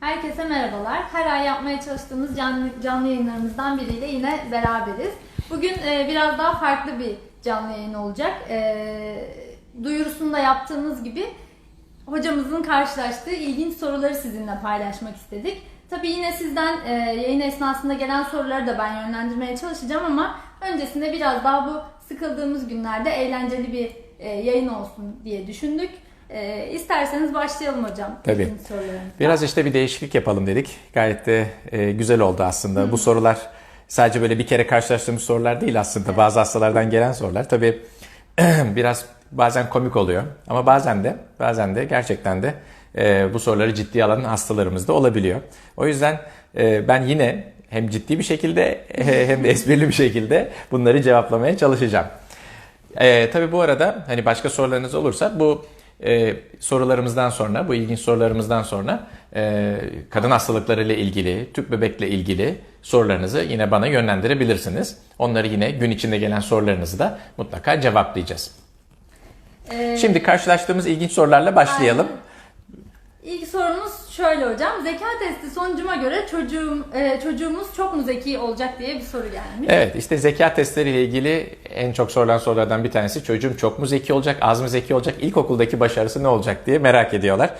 Herkese merhabalar. Her ay yapmaya çalıştığımız canlı, canlı yayınlarımızdan biriyle yine beraberiz. Bugün e, biraz daha farklı bir canlı yayın olacak. E, duyurusunu da yaptığımız gibi hocamızın karşılaştığı ilginç soruları sizinle paylaşmak istedik. Tabii yine sizden e, yayın esnasında gelen soruları da ben yönlendirmeye çalışacağım ama öncesinde biraz daha bu sıkıldığımız günlerde eğlenceli bir e, yayın olsun diye düşündük. E, isterseniz başlayalım hocam. Tabii. Biraz işte bir değişiklik yapalım dedik. Gayet de e, güzel oldu aslında. Bu sorular sadece böyle bir kere karşılaştığımız sorular değil aslında. Bazı hastalardan gelen sorular. Tabii biraz bazen komik oluyor ama bazen de bazen de gerçekten de e, bu soruları ciddiye alan hastalarımız da olabiliyor. O yüzden e, ben yine hem ciddi bir şekilde hem de esprili bir şekilde bunları cevaplamaya çalışacağım. Ee, tabii bu arada hani başka sorularınız olursa bu e, sorularımızdan sonra, bu ilginç sorularımızdan sonra e, kadın hastalıkları ile ilgili, tüp bebekle ilgili sorularınızı yine bana yönlendirebilirsiniz. Onları yine gün içinde gelen sorularınızı da mutlaka cevaplayacağız. E, Şimdi karşılaştığımız ilginç sorularla başlayalım. İlk sorumuz şöyle hocam. Zeka testi sonucuma göre çocuğum e, çocuğumuz çok mu zeki olacak diye bir soru gelmiş. Evet işte zeka testleriyle ilgili en çok sorulan sorulardan bir tanesi çocuğum çok mu zeki olacak, az mı zeki olacak, ilkokuldaki başarısı ne olacak diye merak ediyorlar.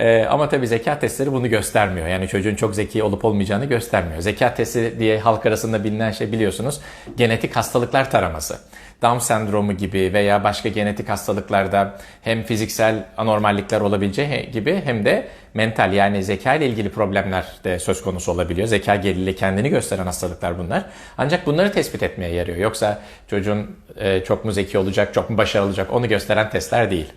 Ee, ama tabii zeka testleri bunu göstermiyor. Yani çocuğun çok zeki olup olmayacağını göstermiyor. Zeka testi diye halk arasında bilinen şey biliyorsunuz genetik hastalıklar taraması. Down sendromu gibi veya başka genetik hastalıklarda hem fiziksel anormallikler olabileceği gibi hem de mental yani zeka ile ilgili problemler de söz konusu olabiliyor. Zeka geriliği kendini gösteren hastalıklar bunlar. Ancak bunları tespit etmeye yarıyor. Yoksa çocuğun e, çok mu zeki olacak, çok mu başarılı olacak onu gösteren testler değil.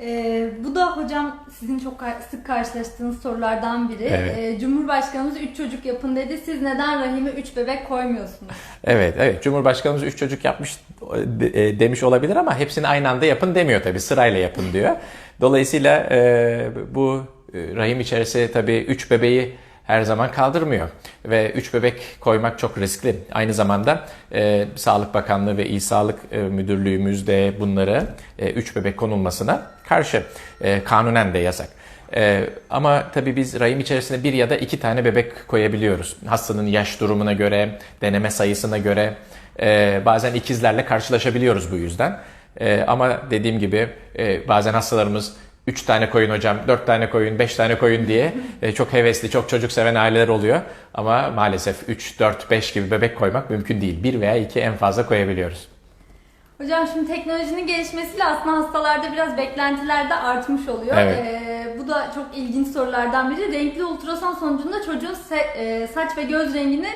E, bu da hocam sizin çok sık karşılaştığınız sorulardan biri. Evet. E, Cumhurbaşkanımız 3 çocuk yapın dedi. Siz neden rahime 3 bebek koymuyorsunuz? Evet, evet. Cumhurbaşkanımız 3 çocuk yapmış de- e, demiş olabilir ama hepsini aynı anda yapın demiyor tabii. Sırayla yapın diyor. Dolayısıyla e, bu e, rahim içerisi tabii 3 bebeği her zaman kaldırmıyor. Ve 3 bebek koymak çok riskli. Aynı zamanda e, Sağlık Bakanlığı ve İl Sağlık e, Müdürlüğümüz de bunlara 3 bebek konulmasına karşı. E, kanunen de yasak. Ee, ama tabii biz rahim içerisine bir ya da iki tane bebek koyabiliyoruz. Hastanın yaş durumuna göre, deneme sayısına göre e, bazen ikizlerle karşılaşabiliyoruz bu yüzden. E, ama dediğim gibi e, bazen hastalarımız 3 tane koyun hocam, 4 tane koyun, 5 tane koyun diye e, çok hevesli, çok çocuk seven aileler oluyor. Ama maalesef 3, 4, 5 gibi bebek koymak mümkün değil. Bir veya iki en fazla koyabiliyoruz. Hocam şimdi teknolojinin gelişmesiyle aslında hastalarda biraz beklentiler de artmış oluyor. Evet. E, bu da çok ilginç sorulardan biri. Renkli ultrason sonucunda çocuğun se- e, saç ve göz rengini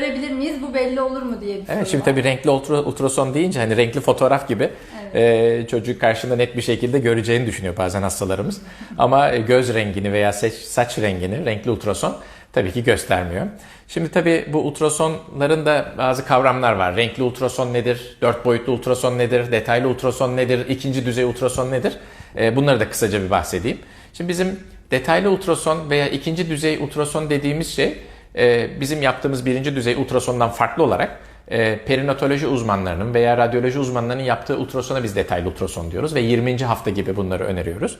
görebilir miyiz? Bu belli olur mu diye bir soru Evet şimdi var. tabii renkli ultra, ultrason deyince hani renkli fotoğraf gibi e, çocuk karşında net bir şekilde göreceğini düşünüyor bazen hastalarımız. Ama e, göz rengini veya saç, saç rengini renkli ultrason tabii ki göstermiyor. Şimdi tabii bu ultrasonların da bazı kavramlar var. Renkli ultrason nedir? Dört boyutlu ultrason nedir? Detaylı ultrason nedir? ikinci düzey ultrason nedir? E, bunları da kısaca bir bahsedeyim. Şimdi bizim detaylı ultrason veya ikinci düzey ultrason dediğimiz şey e, bizim yaptığımız birinci düzey ultrasondan farklı olarak e, perinatoloji uzmanlarının veya radyoloji uzmanlarının yaptığı ultrasona biz detaylı ultrason diyoruz ve 20. hafta gibi bunları öneriyoruz.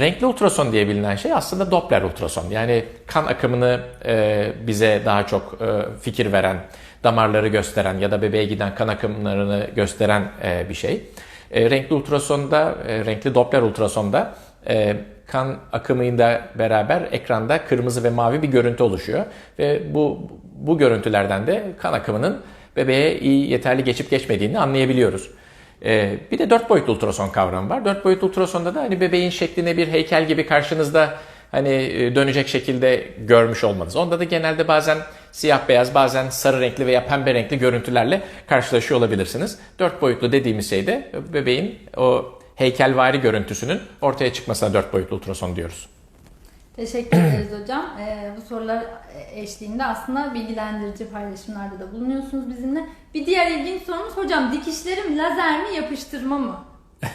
Renkli ultrason diye bilinen şey aslında Doppler ultrason. Yani kan akımını e, bize daha çok e, fikir veren, damarları gösteren ya da bebeğe giden kan akımlarını gösteren bir şey. E, renkli ultrasonda, e, renkli Doppler ultrasonda e, kan akımıyla beraber ekranda kırmızı ve mavi bir görüntü oluşuyor. Ve bu bu görüntülerden de kan akımının bebeğe iyi yeterli geçip geçmediğini anlayabiliyoruz. Ee, bir de dört boyutlu ultrason kavramı var. Dört boyutlu ultrasonda da hani bebeğin şeklini bir heykel gibi karşınızda hani e, dönecek şekilde görmüş olmanız. Onda da genelde bazen siyah beyaz bazen sarı renkli veya pembe renkli görüntülerle karşılaşıyor olabilirsiniz. Dört boyutlu dediğimiz şey de bebeğin o heykelvari görüntüsünün ortaya çıkmasına dört boyutlu ultrason diyoruz. Teşekkür ederiz hocam. Ee, bu sorular eşliğinde aslında bilgilendirici paylaşımlarda da bulunuyorsunuz bizimle. Bir diğer ilginç sorumuz hocam dikişlerim lazer mi yapıştırma mı?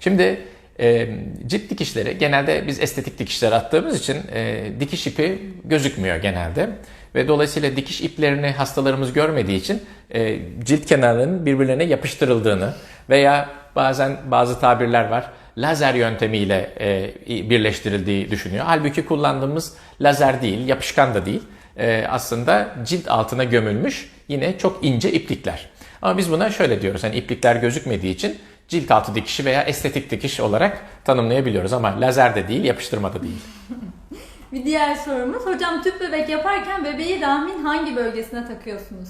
Şimdi e, cilt dikişleri genelde biz estetik dikişler attığımız için e, dikiş ipi gözükmüyor genelde. Ve dolayısıyla dikiş iplerini hastalarımız görmediği için e, cilt kenarlarının birbirlerine yapıştırıldığını veya bazen bazı tabirler var. lazer yöntemiyle e, birleştirildiği düşünüyor. Halbuki kullandığımız lazer değil, yapışkan da değil. E, aslında cilt altına gömülmüş yine çok ince iplikler. Ama biz buna şöyle diyoruz. Hani iplikler gözükmediği için cilt altı dikişi veya estetik dikiş olarak tanımlayabiliyoruz. Ama lazer de değil, yapıştırma da değil. Bir diğer sorumuz. Hocam tüp bebek yaparken bebeği rahmin hangi bölgesine takıyorsunuz?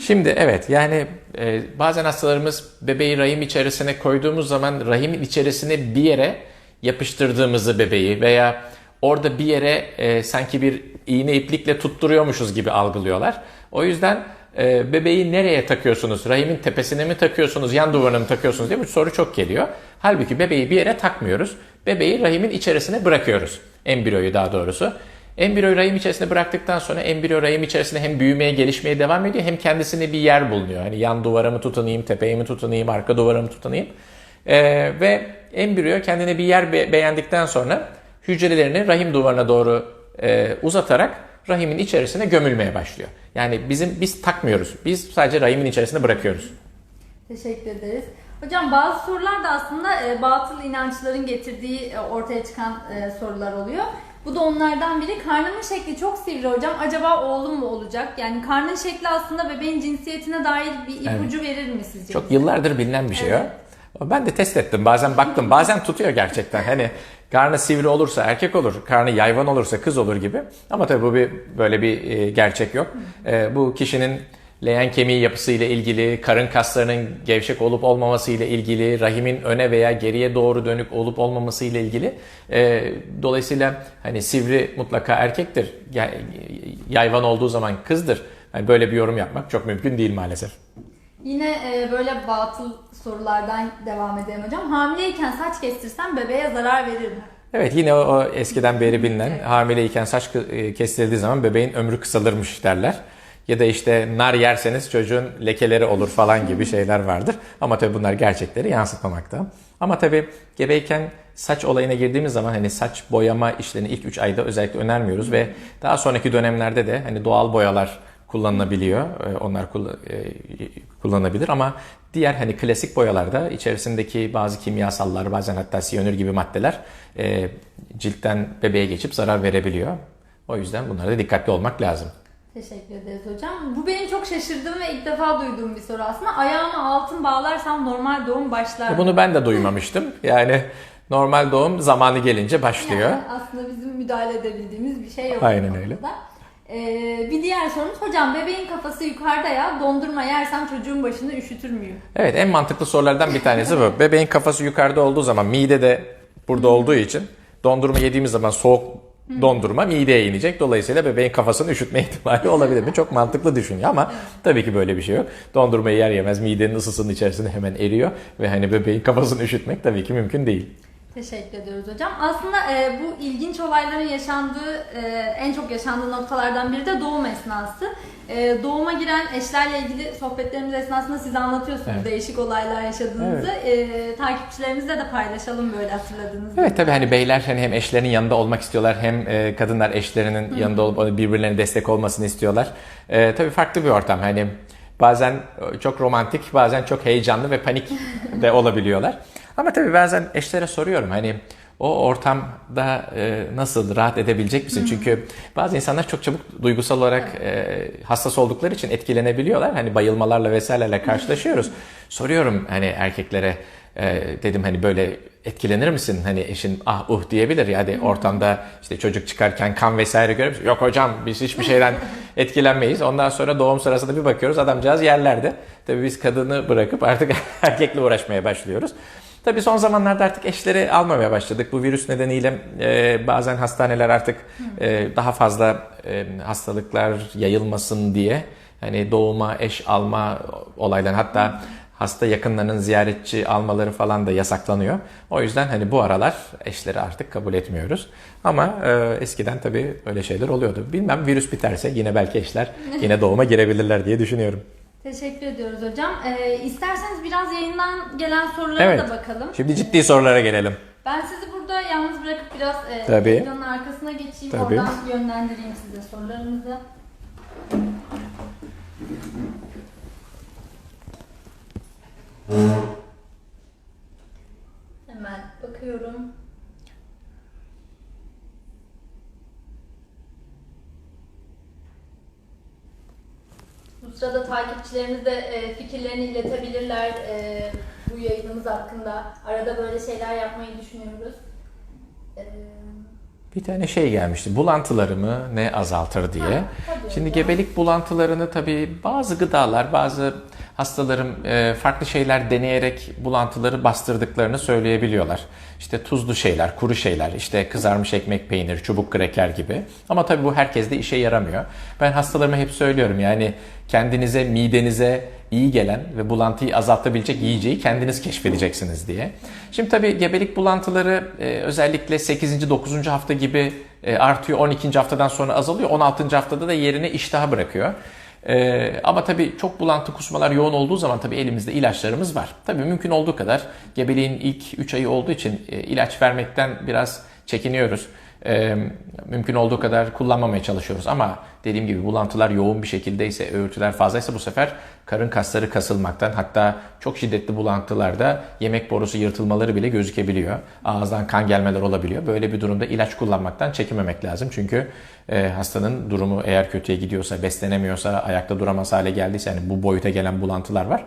Şimdi evet yani e, bazen hastalarımız bebeği rahim içerisine koyduğumuz zaman rahimin içerisine bir yere yapıştırdığımızı bebeği veya orada bir yere e, sanki bir iğne iplikle tutturuyormuşuz gibi algılıyorlar. O yüzden e, bebeği nereye takıyorsunuz? Rahimin tepesine mi takıyorsunuz? Yan duvarına mı takıyorsunuz diye bu soru çok geliyor. Halbuki bebeği bir yere takmıyoruz. Bebeği rahimin içerisine bırakıyoruz. Embriyoyu daha doğrusu. Embriyoyu rahim içerisine bıraktıktan sonra embriyo rahim içerisinde hem büyümeye, gelişmeye devam ediyor hem kendisine bir yer bulunuyor. Hani yan duvara mı tutunayım, tepeye mi tutunayım, arka duvara mı tutunayım. Ee, ve embriyo kendine bir yer be- beğendikten sonra hücrelerini rahim duvarına doğru e, uzatarak rahimin içerisine gömülmeye başlıyor. Yani bizim biz takmıyoruz. Biz sadece rahimin içerisine bırakıyoruz. Teşekkür ederiz. Hocam bazı sorular da aslında e, batıl inançların getirdiği e, ortaya çıkan e, sorular oluyor. Bu da onlardan biri. Karnımın şekli çok sivri hocam. Acaba oğlum mu olacak? Yani karnın şekli aslında bebeğin cinsiyetine dair bir ipucu verir mi sizce? Çok yıllardır bilinen bir şey Evet. o. Ben de test ettim. Bazen baktım. Bazen tutuyor gerçekten. Hani karnı sivri olursa erkek olur. Karnı yayvan olursa kız olur gibi. Ama tabii bu bir böyle bir e, gerçek yok. E, bu kişinin leğen kemiği yapısı ile ilgili, karın kaslarının gevşek olup olmaması ile ilgili, rahimin öne veya geriye doğru dönük olup olmaması ile ilgili. E, dolayısıyla hani sivri mutlaka erkektir. Ya- Yayvan olduğu zaman kızdır. Yani böyle bir yorum yapmak çok mümkün değil maalesef. Yine e, böyle batıl sorulardan devam edelim hocam. Hamileyken saç kestirsem bebeğe zarar verir mi? Evet yine o, o eskiden beri bilinen hamileyken saç e, kestirildiği zaman bebeğin ömrü kısalırmış derler. Ya da işte nar yerseniz çocuğun lekeleri olur falan gibi şeyler vardır. Ama tabii bunlar gerçekleri yansıtmamakta. Ama tabii gebeyken saç olayına girdiğimiz zaman hani saç boyama işlerini ilk 3 ayda özellikle önermiyoruz ve daha sonraki dönemlerde de hani doğal boyalar kullanılabiliyor. Ee, Onlar e, kullanılabilir ama diğer hani klasik boyalarda içerisindeki bazı kimyasallar bazen hatta siyanür gibi maddeler e, ciltten bebeğe geçip zarar verebiliyor. O yüzden bunlara da dikkatli olmak lazım. Teşekkür ederiz hocam. Bu benim çok şaşırdığım ve ilk defa duyduğum bir soru aslında. Ayağıma altın bağlarsam normal doğum başlar mı? Bunu ben de duymamıştım. Yani normal doğum zamanı gelince başlıyor. Yani aslında bizim müdahale edebildiğimiz bir şey yok. Aynen öyle. Ee, bir diğer sorumuz hocam bebeğin kafası yukarıda ya dondurma yersem çocuğun başını üşütür müyüm? Evet en mantıklı sorulardan bir tanesi bu. Bebeğin kafası yukarıda olduğu zaman mide de burada olduğu için dondurma yediğimiz zaman soğuk dondurma mideye inecek. Dolayısıyla bebeğin kafasını üşütme ihtimali olabilir mi? Çok mantıklı düşünüyor ama tabii ki böyle bir şey yok. Dondurmayı yer yemez midenin ısısının içerisinde hemen eriyor ve hani bebeğin kafasını üşütmek tabii ki mümkün değil. Teşekkür ediyoruz hocam. Aslında e, bu ilginç olayların yaşandığı, e, en çok yaşandığı noktalardan biri de doğum esnası. E, doğuma giren eşlerle ilgili sohbetlerimiz esnasında size anlatıyorsunuz Evet. değişik olaylar yaşadığınızı. E, takipçilerimizle de paylaşalım böyle hatırladığınız Evet tabii hani beyler hani hem eşlerinin yanında olmak istiyorlar hem e, kadınlar eşlerinin yanında olup birbirlerine destek olmasını istiyorlar. E, tabii farklı bir ortam hani bazen çok romantik bazen çok heyecanlı ve panik de olabiliyorlar. Ama tabii bazen eşlere soruyorum hani o ortamda e, nasıl rahat edebilecek misin? Çünkü bazı insanlar çok çabuk duygusal olarak e, hassas oldukları için etkilenebiliyorlar. Hani bayılmalarla vesairelerle karşılaşıyoruz. Soruyorum hani erkeklere e, dedim hani böyle etkilenir misin? Hani eşin ah uh diyebilir ya hadi ortamda işte çocuk çıkarken kan vesaire musun? Yok hocam biz hiçbir şeyden etkilenmeyiz. Ondan sonra doğum sırasında bir bakıyoruz adamcağız yerlerde. Tabii biz kadını bırakıp artık erkekle uğraşmaya başlıyoruz. Tabii son zamanlarda artık eşleri almamaya başladık. Bu virüs nedeniyle e, bazen hastaneler artık e, daha fazla e, hastalıklar yayılmasın diye hani doğuma eş alma olayları hatta hasta yakınlarının ziyaretçi almaları falan da yasaklanıyor. O yüzden hani bu aralar eşleri artık kabul etmiyoruz. Ama e, eskiden tabii öyle şeyler oluyordu. Bilmem virüs biterse yine belki eşler yine doğuma girebilirler diye düşünüyorum. Teşekkür ediyoruz hocam. E, isterseniz biraz yayından gelen sorulara Evet. da bakalım. Şimdi ciddi sorulara gelelim. Ben sizi burada yalnız bırakıp biraz e, Tabii. ekranın arkasına geçeyim. Tabii. Oradan yönlendireyim size sorularınızı. Hemen bakıyorum. Sırada takipçilerimiz de e, fikirlerini iletebilirler e, bu yayınımız hakkında. Arada böyle şeyler yapmayı düşünüyoruz. E, Bir tane şey gelmişti. Bulantılarımı ne azaltır diye. Ha, Şimdi gebelik bulantılarını tabii bazı gıdalar, bazı hastalarım e, farklı şeyler deneyerek bulantıları bastırdıklarını söyleyebiliyorlar. İşte tuzlu şeyler, kuru şeyler, işte kızarmış ekmek, peynir, çubuk kreker gibi. Ama tabii bu herkeste işe yaramıyor. Ben hastalarıma hep söylüyorum yani kendinize, midenize iyi gelen ve bulantıyı azaltabilecek yiyeceği kendiniz keşfedeceksiniz diye. Şimdi tabii gebelik bulantıları e, özellikle 8. 9. hafta gibi e, artıyor. 12. haftadan sonra azalıyor. 16. haftada da yerine iştaha bırakıyor. E, ama tabii çok bulantı kusmalar yoğun olduğu zaman tabii elimizde ilaçlarımız var. Tabii mümkün olduğu kadar gebeliğin ilk 3 ayı olduğu için e, ilaç vermekten biraz çekiniyoruz. E, mümkün olduğu kadar kullanmamaya çalışıyoruz ama dediğim gibi bulantılar yoğun bir şekildeyse, öğürtüler fazlaysa bu sefer karın kasları kasılmaktan hatta çok şiddetli bulantılarda yemek borusu yırtılmaları bile gözükebiliyor. Ağızdan kan gelmeler olabiliyor. Böyle bir durumda ilaç kullanmaktan çekinmemek lazım. Çünkü e, hastanın durumu eğer kötüye gidiyorsa, beslenemiyorsa, ayakta duramaz hale geldiyse yani bu boyuta gelen bulantılar var.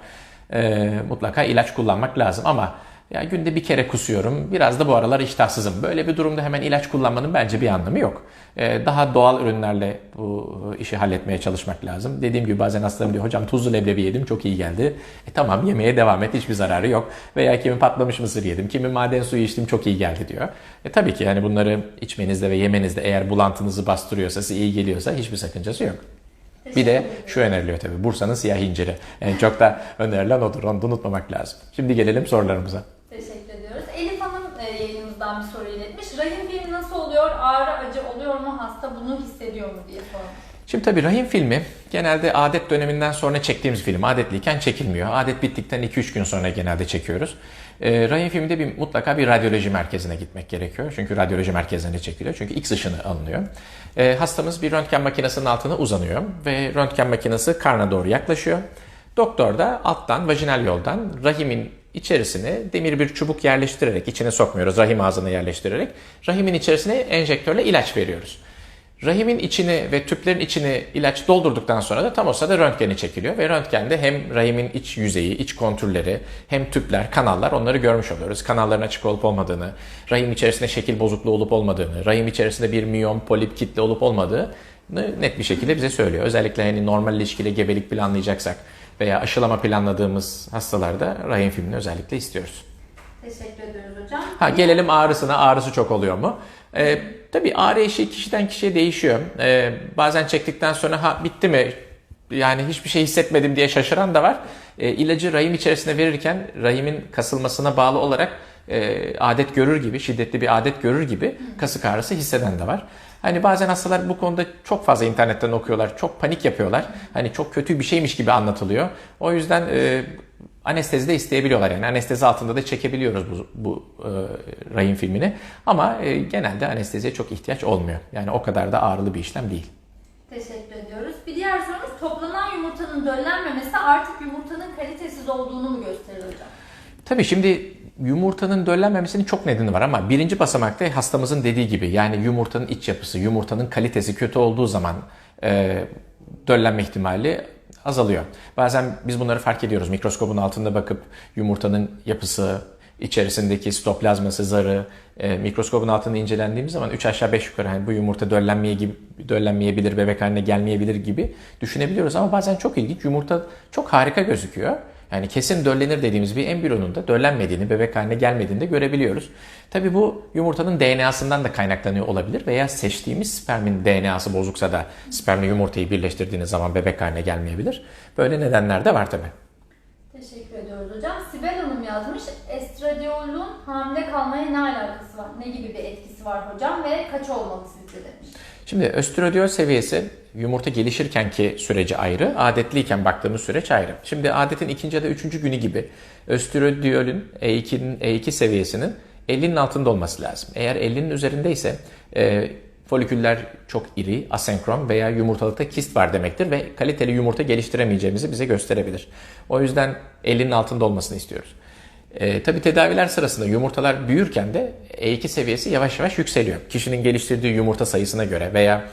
E, mutlaka ilaç kullanmak lazım ama ya günde bir kere kusuyorum. Biraz da bu aralar iştahsızım. Böyle bir durumda hemen ilaç kullanmanın bence bir anlamı yok. Ee, daha doğal ürünlerle bu işi halletmeye çalışmak lazım. Dediğim gibi bazen hastalarım diyor hocam tuzlu leblebi yedim çok iyi geldi. E tamam yemeye devam et hiçbir zararı yok. Veya kimi patlamış mısır yedim, kimi maden suyu içtim çok iyi geldi diyor. E tabii ki yani bunları içmenizde ve yemenizde eğer bulantınızı bastırıyorsa, size iyi geliyorsa hiçbir sakıncası yok. Bir de şu öneriliyor tabii Bursa'nın siyah inciri. En çok da önerilen odur. Onu da unutmamak lazım. Şimdi gelelim sorularımıza. Teşekkür ediyoruz. Elif Hanım e, yayınımızdan bir soru iletmiş. Rahim filmi nasıl oluyor? Ağrı acı oluyor mu? Hasta bunu hissediyor mu diye sormuş. Şimdi tabii rahim filmi genelde adet döneminden sonra çektiğimiz film. Adetliyken çekilmiyor. Adet bittikten 2-3 gün sonra genelde çekiyoruz. Ee, rahim filminde bir, mutlaka bir radyoloji merkezine gitmek gerekiyor. Çünkü radyoloji merkezine çekiliyor. Çünkü X ışını alınıyor. Ee, hastamız bir röntgen makinesinin altına uzanıyor ve röntgen makinesi karna doğru yaklaşıyor. Doktor da alttan vajinal yoldan rahimin içerisine demir bir çubuk yerleştirerek içine sokmuyoruz rahim ağzına yerleştirerek rahimin içerisine enjektörle ilaç veriyoruz. Rahimin içini ve tüplerin içini ilaç doldurduktan sonra da tam o sırada röntgeni çekiliyor ve röntgende hem rahimin iç yüzeyi, iç kontürleri, hem tüpler, kanallar onları görmüş oluyoruz. Kanalların açık olup olmadığını, rahim içerisinde şekil bozukluğu olup olmadığını, rahim içerisinde bir miyom, polip, kitle olup olmadığını net bir şekilde bize söylüyor. Özellikle hani normal ilişkili gebelik planlayacaksak veya aşılama planladığımız hastalarda rahim filmini özellikle istiyoruz. Teşekkür ediyoruz hocam. Ha gelelim ağrısına. Ağrısı çok oluyor mu? Ee, tabii ağrı eşiği kişiden kişiye değişiyor. Ee, bazen çektikten sonra ha bitti mi? Yani hiçbir şey hissetmedim diye şaşıran da var. Ee, ilacı rahim içerisine verirken rahimin kasılmasına bağlı olarak e, adet görür gibi, şiddetli bir adet görür gibi kasık ağrısı hisseden de var. Hani bazen hastalar bu konuda çok fazla internetten okuyorlar, çok panik yapıyorlar. Hani çok kötü bir şeymiş gibi anlatılıyor. O yüzden e, anestezi de isteyebiliyorlar yani anestezi altında da çekebiliyoruz bu, bu e, rahim filmini ama e, genelde anesteziye çok ihtiyaç olmuyor. Yani o kadar da ağrılı bir işlem değil. Teşekkür ediyoruz. Bir diğer sorumuz toplanan yumurtanın döllenmemesi artık yumurtanın kalitesiz olduğunu mu gösterir hocam? Tabii şimdi yumurtanın döllenmemesinin çok nedeni var ama birinci basamakta hastamızın dediği gibi yani yumurtanın iç yapısı, yumurtanın kalitesi kötü olduğu zaman e, döllenme ihtimali azalıyor. Bazen biz bunları fark ediyoruz. Mikroskopun altında bakıp yumurtanın yapısı, içerisindeki sitoplazması, zarı e, mikroskopun altında incelendiğimiz zaman 3 aşağı 5 yukarı hani bu yumurta döllenmeye gibi döllenmeyebilir, bebek haline gelmeyebilir gibi düşünebiliyoruz ama bazen çok ilginç yumurta çok harika gözüküyor. Yani kesin döllenir dediğimiz bir embriyonun da döllenmediğini, bebek haline gelmediğini de görebiliyoruz. Tabi bu yumurtanın DNA'sından da kaynaklanıyor olabilir veya seçtiğimiz spermin DNA'sı bozuksa da spermle yumurtayı birleştirdiğiniz zaman bebek haline gelmeyebilir. Böyle nedenler de var tabi. Teşekkür ediyoruz hocam. Sibel Hanım yazmış. Estradiolun hamile kalmaya ne alakası var? Ne gibi bir etkisi var hocam ve kaç olmalı sizce demiş. Şimdi östradiol seviyesi yumurta gelişirkenki süreci ayrı, adetliyken baktığımız süreç ayrı. Şimdi adetin ikinci ya da üçüncü günü gibi östradiolün E2'nin E2 seviyesinin 50'nin altında olması lazım. Eğer 50'nin üzerindeyse e, foliküller çok iri, asenkron veya yumurtalıkta kist var demektir ve kaliteli yumurta geliştiremeyeceğimizi bize gösterebilir. O yüzden 50'nin altında olmasını istiyoruz. E, tabii tedaviler sırasında yumurtalar büyürken de E2 seviyesi yavaş yavaş yükseliyor. Kişinin geliştirdiği yumurta sayısına göre veya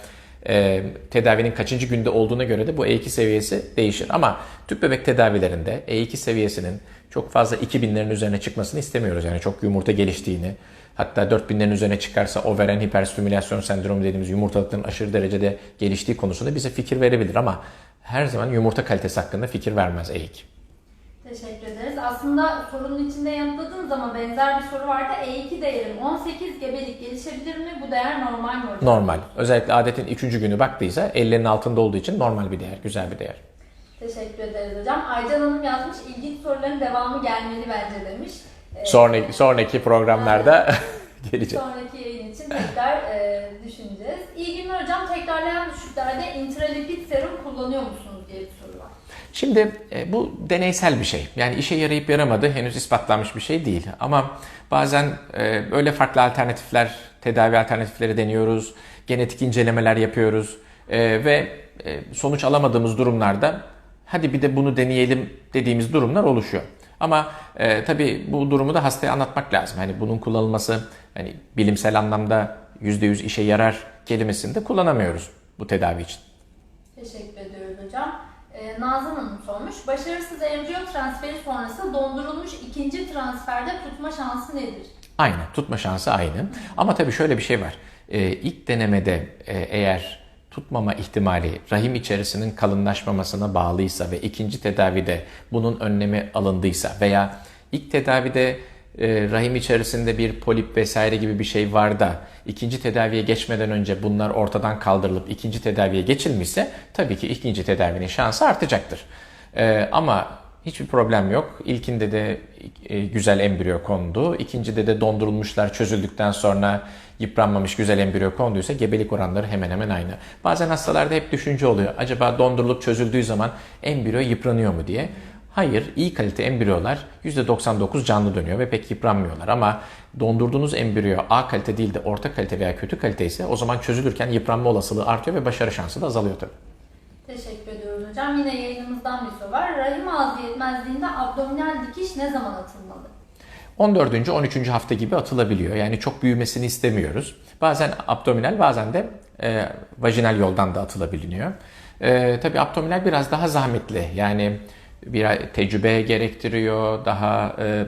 e, tedavinin kaçıncı günde olduğuna göre de bu E2 seviyesi değişir. Ama tüp bebek tedavilerinde E2 seviyesinin çok fazla 2000'lerin üzerine çıkmasını istemiyoruz. Yani çok yumurta geliştiğini, hatta 4000'lerin üzerine çıkarsa overen hiperstimülasyon sendromu dediğimiz yumurtalıkların aşırı derecede geliştiği konusunda bize fikir verebilir ama her zaman yumurta kalitesi hakkında fikir vermez E2. Teşekkür ederiz. Aslında sorunun içinde yanıtladınız ama benzer bir soru vardı. E2 değerim 18 gebelik gelişebilir mi? Bu değer normal mi hocam? Normal. Özellikle adetin 3. günü baktıysa 50'nin altında olduğu için normal bir değer, güzel bir değer. Teşekkür ederiz hocam. Aycan Hanım yazmış. İlginç soruların devamı gelmeli bence demiş. Ee, Sonraki, sonraki programlarda gelecek. Sonraki yayın için tekrar e, düşüneceğiz. İyi günler hocam. Tekrarlayan düşüklerde intralipid serum kullanıyor musunuz diye. Şimdi e, bu deneysel bir şey. Yani işe yarayıp yaramadı henüz ispatlanmış bir şey değil. Ama bazen e, öyle farklı alternatifler, tedavi alternatifleri deniyoruz. Genetik incelemeler yapıyoruz. E, ve e, sonuç alamadığımız durumlarda hadi bir de bunu deneyelim dediğimiz durumlar oluşuyor. Ama e, tabii bu durumu da hastaya anlatmak lazım. Hani bunun kullanılması hani bilimsel anlamda %100 işe yarar kelimesini de kullanamıyoruz bu tedavi için. Teşekkür ediyoruz hocam. Ee, Nazan Hanım sormuş. Başarısız embriyo transferi sonrası dondurulmuş ikinci transferde tutma şansı nedir? Aynı. Tutma şansı aynı. Ama tabii şöyle bir şey var. Ee, ilk denemede e, eğer tutmama ihtimali rahim içerisinin kalınlaşmamasına bağlıysa ve ikinci tedavide bunun önlemi alındıysa veya ilk tedavide e, rahim içerisinde bir polip vesaire gibi bir şey var da ikinci tedaviye geçmeden önce bunlar ortadan kaldırılıp ikinci tedaviye geçilmişse tabii ki ikinci tedavinin şansı artacaktır. Ee, ama hiçbir problem yok. İlkinde de e, güzel embriyo kondu. İkincide de dondurulmuşlar çözüldükten sonra yıpranmamış güzel embriyo konduysa gebelik oranları hemen hemen aynı. Bazen hastalarda hep düşünce oluyor. Acaba dondurulup çözüldüğü zaman embriyo yıpranıyor mu diye. Hayır, iyi kalite embriyolar %99 canlı dönüyor ve pek yıpranmıyorlar. Ama dondurduğunuz embriyo A kalite değil de orta kalite veya kötü kalite ise o zaman çözülürken yıpranma olasılığı artıyor ve başarı şansı da azalıyor tabii. Teşekkür ediyoruz hocam. Yine yayınımızdan bir soru var. Rahim ağzı yetmezliğinde abdominal dikiş ne zaman atılmalı? 14. 13. hafta gibi atılabiliyor. Yani çok büyümesini istemiyoruz. Bazen abdominal bazen de e, vajinal yoldan da atılabiliyor. E, tabii abdominal biraz daha zahmetli. Yani bir tecrübe gerektiriyor. Daha e,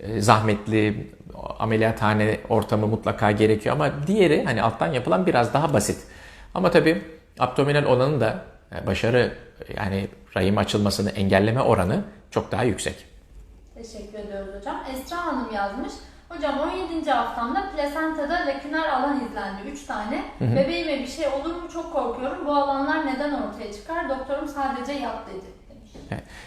e, zahmetli ameliyathane ortamı mutlaka gerekiyor. Ama diğeri hani alttan yapılan biraz daha basit. Ama tabii abdominal olanın da e, başarı yani rahim açılmasını engelleme oranı çok daha yüksek. Teşekkür ediyoruz hocam. Esra Hanım yazmış. Hocam 17. haftamda plasentada laküner alan izlendi 3 tane. Bebeğime bir şey olur mu çok korkuyorum. Bu alanlar neden ortaya çıkar? Doktorum sadece yat dedi.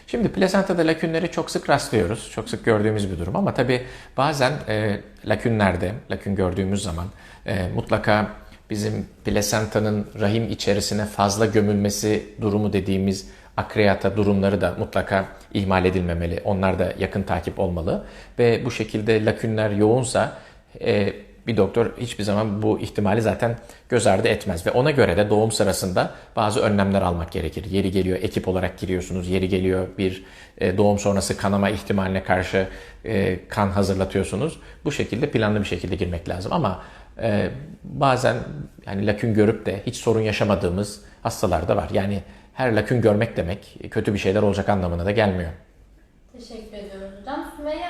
Şimdi plasentada lakünleri çok sık rastlıyoruz. Çok sık gördüğümüz bir durum ama tabii bazen e, lakünlerde, lakün gördüğümüz zaman e, mutlaka bizim plasentanın rahim içerisine fazla gömülmesi durumu dediğimiz akreata durumları da mutlaka ihmal edilmemeli. Onlar da yakın takip olmalı. Ve bu şekilde lakünler yoğunsa e, bir doktor hiçbir zaman bu ihtimali zaten göz ardı etmez. Ve ona göre de doğum sırasında bazı önlemler almak gerekir. Yeri geliyor ekip olarak giriyorsunuz, yeri geliyor bir e, doğum sonrası kanama ihtimaline karşı e, kan hazırlatıyorsunuz. Bu şekilde planlı bir şekilde girmek lazım. Ama e, bazen yani lakün görüp de hiç sorun yaşamadığımız hastalar da var. Yani her lakün görmek demek kötü bir şeyler olacak anlamına da gelmiyor. Teşekkür ediyoruz hocam. Sümeyye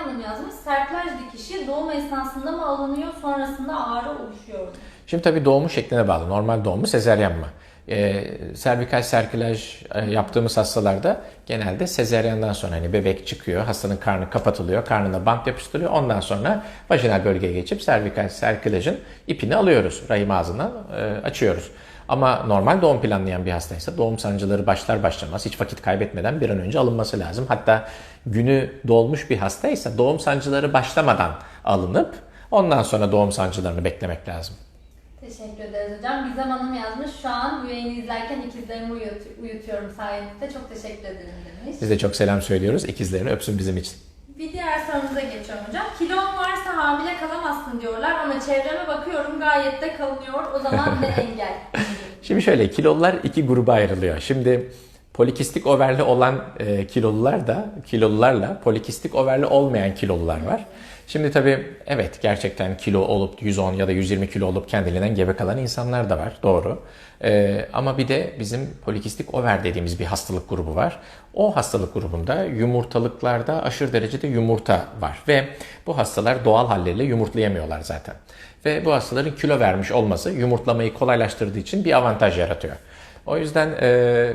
Serklaj dikişi doğum esnasında mı alınıyor sonrasında ağrı oluşuyor? Şimdi tabii doğumu şekline bağlı. Normal doğum mu, sezeryan mı? Ee, servikal serkülaj e, yaptığımız hastalarda genelde sezeryandan sonra hani bebek çıkıyor, hastanın karnı kapatılıyor, karnına bant yapıştırılıyor. Ondan sonra vajinal bölgeye geçip servikal serkülajın ipini alıyoruz. Rahim ağzından e, açıyoruz. Ama normal doğum planlayan bir hastaysa doğum sancıları başlar başlamaz hiç vakit kaybetmeden bir an önce alınması lazım. Hatta günü dolmuş bir hastaysa doğum sancıları başlamadan alınıp ondan sonra doğum sancılarını beklemek lazım. Teşekkür ederiz hocam. Gizem Hanım yazmış. Şu an yayını izlerken ikizlerimi uyut- uyutuyorum sayenizde. Çok teşekkür ederim demiş. Biz de çok selam söylüyoruz. İkizlerini öpsün bizim için. Bir diğer sorumuza geçiyorum hocam. Kilon varsa hamile kalamazsın diyorlar ama çevreme bakıyorum gayet de kalınıyor. O zaman ne engel? Şimdi şöyle kilolular iki gruba ayrılıyor. Şimdi Polikistik overli olan e, kilolular da kilolularla polikistik overli olmayan kilolular var. Şimdi tabii evet gerçekten kilo olup 110 ya da 120 kilo olup kendiliğinden gebe kalan insanlar da var. Doğru. E, ama bir de bizim polikistik over dediğimiz bir hastalık grubu var. O hastalık grubunda yumurtalıklarda aşırı derecede yumurta var ve bu hastalar doğal halleriyle yumurtlayamıyorlar zaten. Ve bu hastaların kilo vermiş olması yumurtlamayı kolaylaştırdığı için bir avantaj yaratıyor. O yüzden e,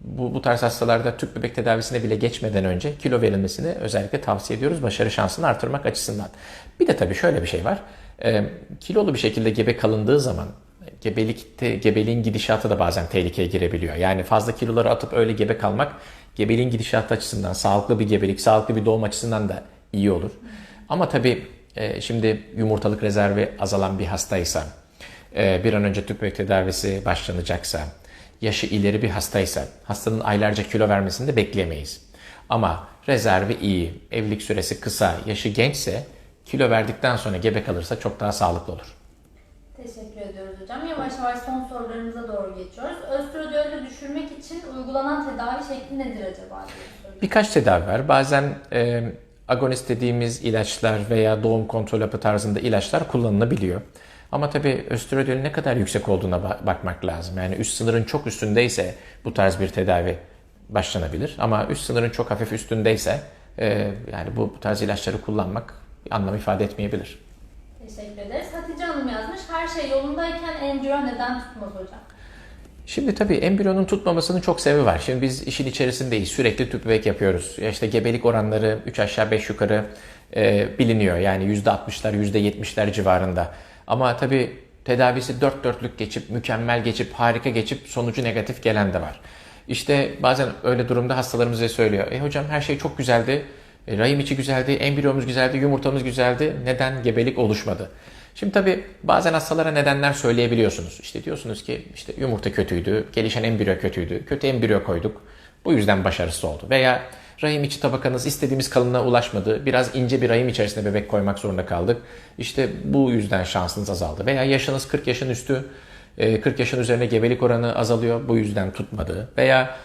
bu, bu tarz hastalarda tüp bebek tedavisine bile geçmeden önce kilo verilmesini özellikle tavsiye ediyoruz başarı şansını artırmak açısından. Bir de tabii şöyle bir şey var. E, kilolu bir şekilde gebe kalındığı zaman gebelikte gebeliğin gidişatı da bazen tehlikeye girebiliyor. Yani fazla kiloları atıp öyle gebe kalmak gebeliğin gidişatı açısından sağlıklı bir gebelik, sağlıklı bir doğum açısından da iyi olur. Ama tabii e, şimdi yumurtalık rezervi azalan bir hastaysa, e, bir an önce tüp bebek tedavisi başlanacaksa, yaşı ileri bir hastaysa hastanın aylarca kilo vermesini de bekleyemeyiz. Ama rezervi iyi, evlilik süresi kısa, yaşı gençse kilo verdikten sonra gebe kalırsa çok daha sağlıklı olur. Teşekkür ediyoruz hocam. Yavaş yavaş son sorularımıza doğru geçiyoruz. Östrojeni düşürmek için uygulanan tedavi şekli nedir acaba. Birkaç tedavi var. Bazen e, agonist dediğimiz ilaçlar veya doğum kontrol hapı tarzında ilaçlar kullanılabiliyor. Ama tabii östrojeni ne kadar yüksek olduğuna ba- bakmak lazım. Yani üst sınırın çok üstündeyse bu tarz bir tedavi başlanabilir. Ama üst sınırın çok hafif üstündeyse e, yani bu, bu tarz ilaçları kullanmak anlam ifade etmeyebilir. Teşekkür ederiz. Hatice Hanım yazmış. Her şey yolundayken embriyo neden tutmaz hocam? Şimdi tabii embriyonun tutmamasının çok sebebi var. Şimdi biz işin içerisindeyiz. Sürekli tüp bebek yapıyoruz. Ya işte gebelik oranları 3 aşağı 5 yukarı e, biliniyor. Yani %60'lar %70'ler civarında. Ama tabii tedavisi dört dörtlük geçip, mükemmel geçip, harika geçip sonucu negatif gelen de var. İşte bazen öyle durumda hastalarımız bize söylüyor. E hocam her şey çok güzeldi. E, rahim içi güzeldi, embriyomuz güzeldi, yumurtamız güzeldi. Neden gebelik oluşmadı? Şimdi tabii bazen hastalara nedenler söyleyebiliyorsunuz. İşte diyorsunuz ki işte yumurta kötüydü, gelişen embriyo kötüydü, kötü embriyo koyduk. Bu yüzden başarısız oldu. Veya rahim içi tabakanız istediğimiz kalınlığa ulaşmadı. Biraz ince bir rahim içerisine bebek koymak zorunda kaldık. İşte bu yüzden şansınız azaldı. Veya yaşınız 40 yaşın üstü, e, 40 yaşın üzerine gebelik oranı azalıyor. Bu yüzden tutmadı. Veya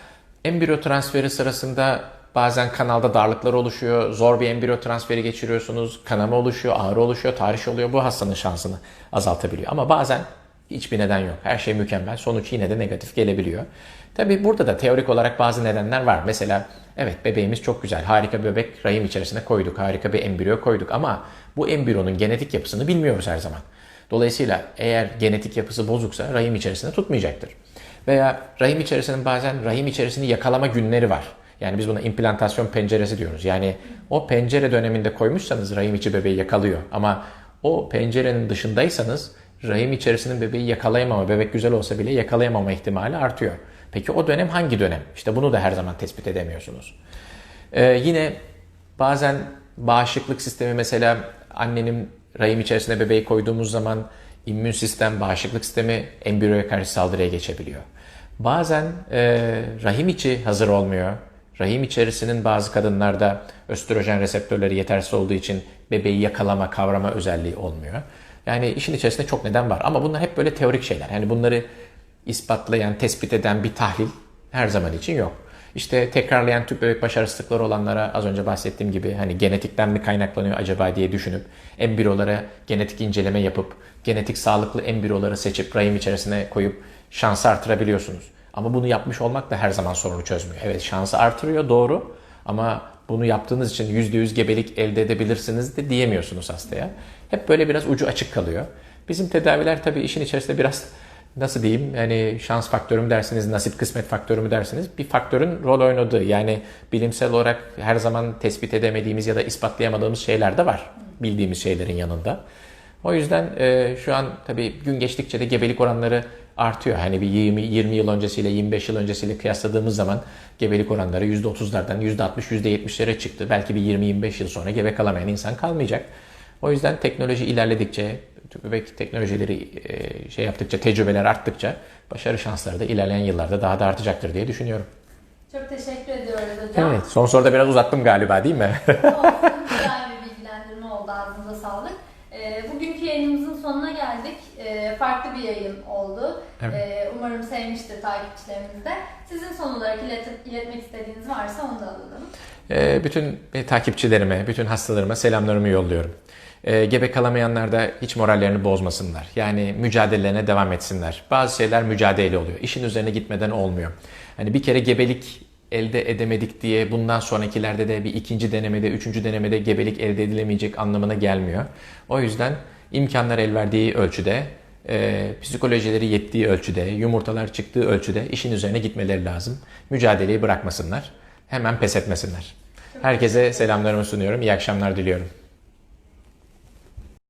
embriyo transferi sırasında bazen kanalda darlıklar oluşuyor. Zor bir embriyo transferi geçiriyorsunuz. Kanama oluşuyor, ağrı oluşuyor, tahriş oluyor. Bu hastanın şansını azaltabiliyor. Ama bazen hiçbir neden yok. Her şey mükemmel. Sonuç yine de negatif gelebiliyor. Tabii burada da teorik olarak bazı nedenler var. Mesela evet bebeğimiz çok güzel. Harika bir bebek rahim içerisine koyduk. Harika bir embriyo koyduk. Ama bu embriyonun genetik yapısını bilmiyoruz her zaman. Dolayısıyla eğer genetik yapısı bozuksa rahim içerisinde tutmayacaktır. Veya rahim içerisinin bazen rahim içerisini yakalama günleri var. Yani biz buna implantasyon penceresi diyoruz. Yani o pencere döneminde koymuşsanız rahim içi bebeği yakalıyor. Ama o pencerenin dışındaysanız rahim içerisinin bebeği yakalayamama, bebek güzel olsa bile yakalayamama ihtimali artıyor. Peki o dönem hangi dönem? İşte bunu da her zaman tespit edemiyorsunuz. Ee, yine bazen bağışıklık sistemi mesela annenin rahim içerisine bebeği koyduğumuz zaman immün sistem, bağışıklık sistemi embriyoya karşı saldırıya geçebiliyor. Bazen e, rahim içi hazır olmuyor. Rahim içerisinin bazı kadınlarda östrojen reseptörleri yetersiz olduğu için bebeği yakalama, kavrama özelliği olmuyor. Yani işin içerisinde çok neden var ama bunlar hep böyle teorik şeyler. Yani bunları ispatlayan, tespit eden bir tahlil her zaman için yok. İşte tekrarlayan tüp bebek başarısızlıkları olanlara az önce bahsettiğim gibi hani genetikten mi kaynaklanıyor acaba diye düşünüp embriyolara genetik inceleme yapıp genetik sağlıklı embriyoları seçip rahim içerisine koyup şansı artırabiliyorsunuz. Ama bunu yapmış olmak da her zaman sorunu çözmüyor. Evet şansı artırıyor doğru ama bunu yaptığınız için %100 gebelik elde edebilirsiniz de diyemiyorsunuz hastaya. Hep böyle biraz ucu açık kalıyor. Bizim tedaviler tabii işin içerisinde biraz nasıl diyeyim yani şans faktörü mü dersiniz, nasip kısmet faktörü mü dersiniz bir faktörün rol oynadığı yani bilimsel olarak her zaman tespit edemediğimiz ya da ispatlayamadığımız şeyler de var bildiğimiz şeylerin yanında. O yüzden e, şu an tabii gün geçtikçe de gebelik oranları artıyor. Hani bir 20, 20 yıl öncesiyle 25 yıl öncesiyle kıyasladığımız zaman gebelik oranları %30'lardan %60, %70'lere çıktı. Belki bir 20-25 yıl sonra gebe kalamayan insan kalmayacak. O yüzden teknoloji ilerledikçe, bebek teknolojileri e, şey yaptıkça, tecrübeler arttıkça başarı şansları da ilerleyen yıllarda daha da artacaktır diye düşünüyorum. Çok teşekkür ediyoruz hocam. Evet, son soruda biraz uzattım galiba değil mi? Olsun, güzel bir bilgilendirme oldu. Ağzınıza sağlık. Ee, bugünkü yayınımızın sonuna geldik. E, farklı bir yayın oldu. Evet. E, umarım sevmiştir takipçilerimiz de. Sizin son olarak ilet- iletmek istediğiniz varsa onu da alalım. Ee, bütün e, takipçilerime, bütün hastalarıma selamlarımı yolluyorum. Ee, Gebe kalamayanlar da hiç morallerini bozmasınlar. Yani mücadelelerine devam etsinler. Bazı şeyler mücadele oluyor. İşin üzerine gitmeden olmuyor. Hani bir kere gebelik elde edemedik diye bundan sonrakilerde de bir ikinci denemede, üçüncü denemede gebelik elde edilemeyecek anlamına gelmiyor. O yüzden imkanlar el verdiği ölçüde, e, psikolojileri yettiği ölçüde, yumurtalar çıktığı ölçüde işin üzerine gitmeleri lazım. Mücadeleyi bırakmasınlar. Hemen pes etmesinler. Herkese selamlarımı sunuyorum. İyi akşamlar diliyorum.